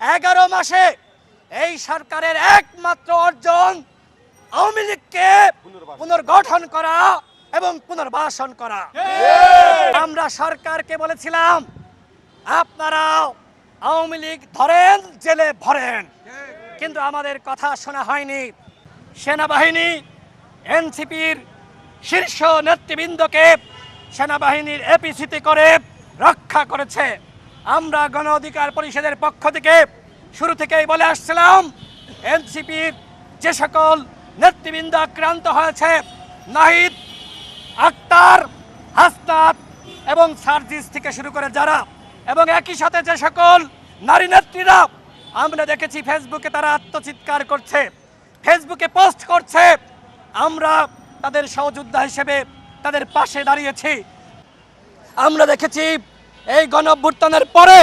এগারো মাসে এই সরকারের একমাত্র অর্জন আওয়ামী লীগকে পুনর্গঠন করা এবং পুনর্বাসন করা। আমরা সরকারকে বলেছিলাম আপনারা আওয়ামী লীগ ধরেন জেলে ভরেন। কিন্তু আমাদের কথা শোনা হয়নি। সেনাবাহিনী এনসিপির শীর্ষ নেতৃবৃন্দকে সেনাবাহিনীর এপিসিতে করে রক্ষা করেছে। আমরা গণ অধিকার পরিষদের পক্ষ থেকে শুরু থেকেই বলে আসছিলাম এনসিপির যে সকল নেতৃবৃন্দ আক্রান্ত হয়েছে, নাহিদ, আক্তার, হাসনাত এবং সার্জিস থেকে শুরু করে যারা এবং একই সাথে যে সকল নারী নেত্রীরা, আমরা দেখেছি ফেসবুকে তারা আত্মচিৎকার করছে ফেসবুকে পোস্ট করছে, আমরা তাদের সহযোদ্ধা হিসেবে তাদের পাশে দাঁড়িয়েছি। আমরা দেখেছি এই গণ পরে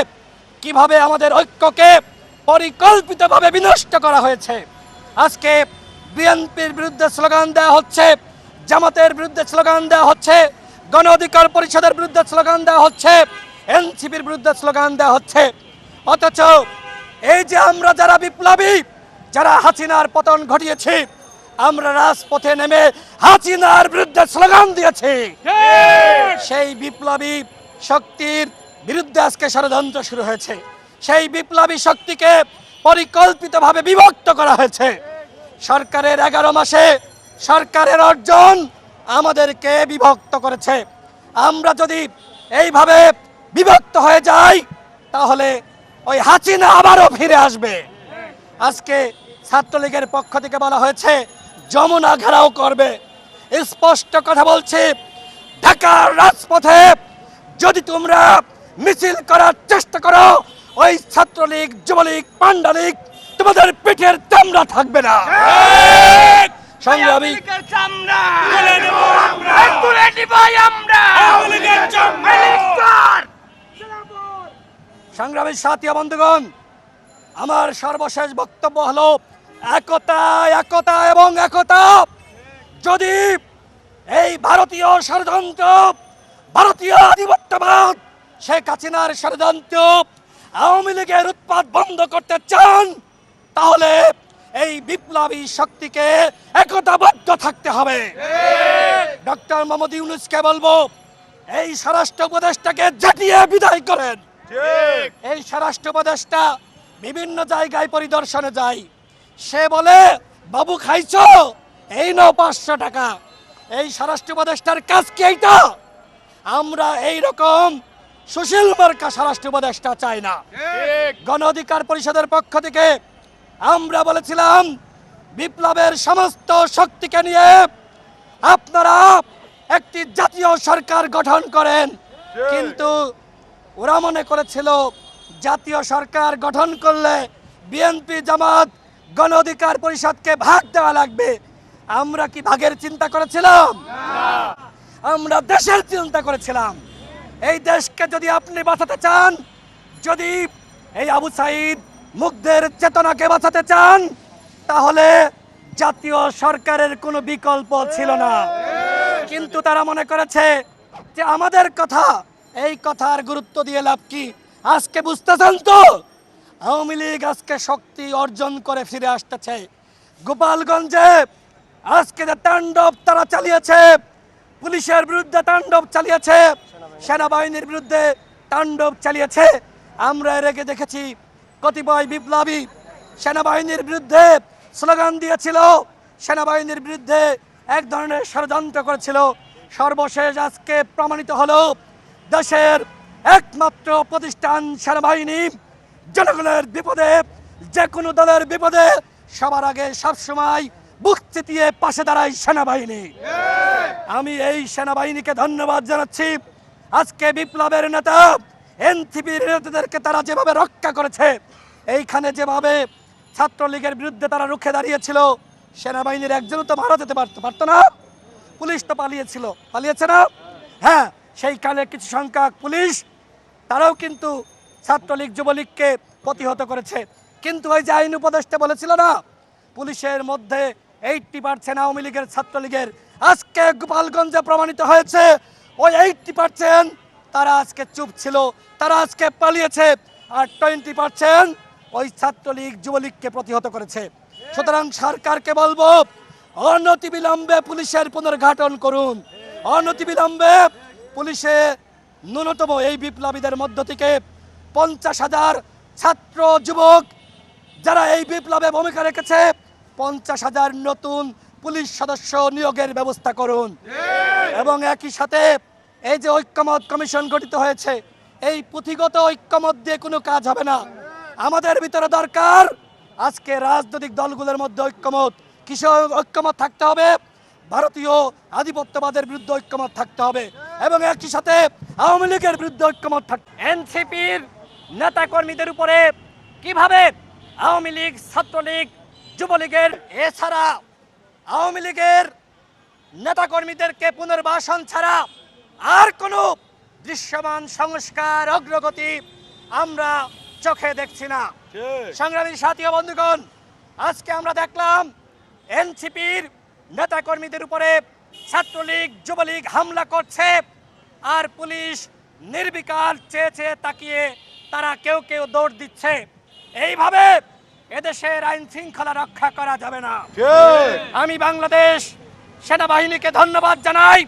কীভাবে আমাদের ঐক্যকে পরিকল্পিতভাবে বিনষ্ট করা হয়েছে? আজকে বিএনপির বিরুদ্ধে স্লোগান দেওয়া হচ্ছে জামাতের বিরুদ্ধে স্লোগান দেওয়া হচ্ছে গণ অধিকার পরিষদের বিরুদ্ধে স্লোগান দেওয়া হচ্ছে এনসিপির বিরুদ্ধে স্লোগান দেওয়া হচ্ছে। অথচ এই যে আমরা যারা বিপ্লবী যারা হাসিনার পতন ঘটিয়েছি আমরা রাজপথে নেমে হাসিনার বিরুদ্ধে স্লোগান দিয়েছি। সেই বিপ্লবী শক্তির বিরুদ্ধে আজকে ষড়যন্ত্র শুরু হয়েছে। সেই বিপ্লবী শক্তিকে পরিকল্পিতভাবে বিভক্ত করা হয়েছে। সরকারের এগারো মাসে সরকারের অর্জন আমাদেরকে বিভক্ত করেছে। আমরা যদি এইভাবে বিভক্ত হয়ে যাই, তাহলে ওই হাসিনা আবারও ফিরে আসবে। আজকে ছাত্রলীগের পক্ষ থেকে বলা হয়েছে, যমুনা ঘেরাও করবে। স্পষ্ট কথা বলছি, ঢাকার রাজপথে যদি তোমরা মিছিল করার চেষ্টা করো ওই ছাত্রলীগ যুবলীগ পান্ডা লীগ তোমাদের পেটের চামড়া থাকবে না। তুলে সংগ্রামী সাথী বন্ধুগণ আমার সর্বশেষ বক্তব্য হলো একতা একতা এবং একতা। যদি এই ভারতীয় ষড়যন্ত্র ভারতীয় আধিপত্যবাদ। শেখ হাসিনার ষড়যন্ত্র আওয়ামী লীগের উৎপাদ বন্ধ করতে চান তাহলে এই বিপ্লবী শক্তিকে একতাবদ্ধ থাকতে হবে। ডক্টর মোহাম্মদ ইউনুসকে বলব এই স্বরাষ্ট্র উপদেষ্টাকে জাতিয়ে বিদায় করেন। এই স্বরাষ্ট্র উপদেষ্টা বিভিন্ন জায়গায় পরিদর্শনে যায়। সে বলে বাবু খাইছ? এই নাও পাঁচশো টাকা। এই স্বরাষ্ট্র উপদেষ্টার কাজ কি এইটা? আমরা এই রকম সুশীল মার্কা স্বরাষ্ট্র উপদেষ্টা চাই না। গণ অধিকার পরিষদের পক্ষ থেকে আমরা বলেছিলাম বিপ্লবের সমস্ত শক্তিকে নিয়ে আপনারা একটি জাতীয় সরকার গঠন করেন। কিন্তু ওরা মনে করেছিল জাতীয় সরকার গঠন করলে বিএনপি জামাত গণ অধিকার পরিষদকে ভাগ দেওয়া লাগবে। আমরা কি ভাগের চিন্তা করেছিলাম? আমরা দেশের চিন্তা করেছিলাম। এই দেশকে যদি আপনি বাঁচাতে চান, যদি এই আবু সাইদ মুগ্ধের চেতনাকে বাঁচাতে চান, তাহলে জাতীয় সরকারের কোনো বিকল্প ছিল না। কিন্তু তারা মনে করেছে যে আমাদের কথা, এই কথার গুরুত্ব দিয়ে লাভ কি? আজকে বুঝতেছেন তো? আওয়ামী লীগ আজকে শক্তি অর্জন করে ফিরে আসতেছে। গোপালগঞ্জে আজকে যে তাণ্ডব তারা চালিয়েছে পুলিশের বিরুদ্ধে তাণ্ডব চালিয়েছে। সেনাবাহিনীর বিরুদ্ধে তাণ্ডব চালিয়েছে। আমরা এর আগে দেখেছি কতিপয় বিপ্লবী সেনাবাহিনীর বিরুদ্ধে স্লোগান দিয়েছিল। সেনাবাহিনীর বিরুদ্ধে এক ধরনের ষড়যন্ত্র করেছিল। সর্বশেষ আজকে প্রমাণিত হলো, দেশের একমাত্র প্রতিষ্ঠান সেনাবাহিনী জনগণের বিপদে যে কোনো দলের বিপদে সবার আগে সবসময় বুক চিতিয়ে পাশে দাঁড়ায় সেনাবাহিনী। আমি এই সেনাবাহিনীকে ধন্যবাদ জানাচ্ছি। আজকে বিপ্লবের নেতা এনসিপির নেতাদেরকে তারা যেভাবে রক্ষা করেছে, এইখানে যেভাবে ছাত্রলীগের বিরুদ্ধে তারা রুখে দাঁড়িয়েছিল, সেনাবাহিনীর একজনও তো মারা যেতে পারতো পারতো না? পুলিশ তো পালিয়েছিল, পালিয়েছে না? হ্যাঁ সেইখানে কিছু সংখ্যক পুলিশ, তারাও কিন্তু ছাত্রলীগ যুবলীগকে প্রতিহত করেছে। কিন্তু ওই যে আইন উপদেষ্টা বলেছিল না, পুলিশের মধ্যে এইটটি পার্সেন্ট আওয়ামী লীগের ছাত্রলীগের আজকে গোপালগঞ্জে প্রমাণিত হয়েছে, ওই এইটটি পার্সেন্ট তারা আজকে চুপ ছিল, তারা আজকে পালিয়েছে আর টোয়েন্টি পার্সেন্ট ওই ছাত্রলীগ যুবলীগকে প্রতিহত করেছে। সুতরাং সরকারকে বলব, অনতিবিলম্বে পুলিশের পুনর্ঘাটন করুন। অনতিবিলম্বে পুলিশে ন্যূনতম এই বিপ্লবীদের মধ্য থেকে পঞ্চাশ হাজার ছাত্র, যুবক, যারা এই বিপ্লবে ভূমিকা রেখেছে পঞ্চাশ হাজার নতুন পুলিশ সদস্য নিয়োগের ব্যবস্থা করুন। এবং একই সাথে এই যে ঐক্যমত কমিশন গঠিত হয়েছে এই পুঁথিগত ঐক্যমত দিয়ে কোনো কাজ হবে না। আমাদের ভিতরে দরকার আজকে রাজনৈতিক দলগুলোর মধ্যে ঐক্যমত। কিসের ঐক্যমত থাকতে হবে? ভারতীয় আধিপত্যবাদের বিরুদ্ধে ঐক্যমত থাকতে হবে। এবং একই সাথে আওয়ামী লীগের বিরুদ্ধে ঐক্যমত থাকতে এনসিপির নেতা কর্মীদের উপরে কীভাবে আওয়ামী লীগ ছাত্রলীগ যুবলীগের এছাড়া আওয়ামী লীগের নেতাকর্মীদেরকে পুনর্বাসন ছাড়া আর কোনো দৃশ্যমান সংস্কার অগ্রগতি আমরা চোখে দেখছি না। সংগ্রামী সাথী বন্ধুগণ আজকে আমরা দেখলাম এনসিপির নেতাকর্মীদের উপরে ছাত্রলীগ যুবলীগ হামলা করছে আর পুলিশ নির্বিকার চেয়ে চেয়ে তাকিয়ে তারা কেউ কেউ দৌড় দিচ্ছে। এইভাবে এদেশের আইন শৃঙ্খলা রক্ষা করা যাবে না। আমি বাংলাদেশ সেনাবাহিনীকে ধন্যবাদ জানাই।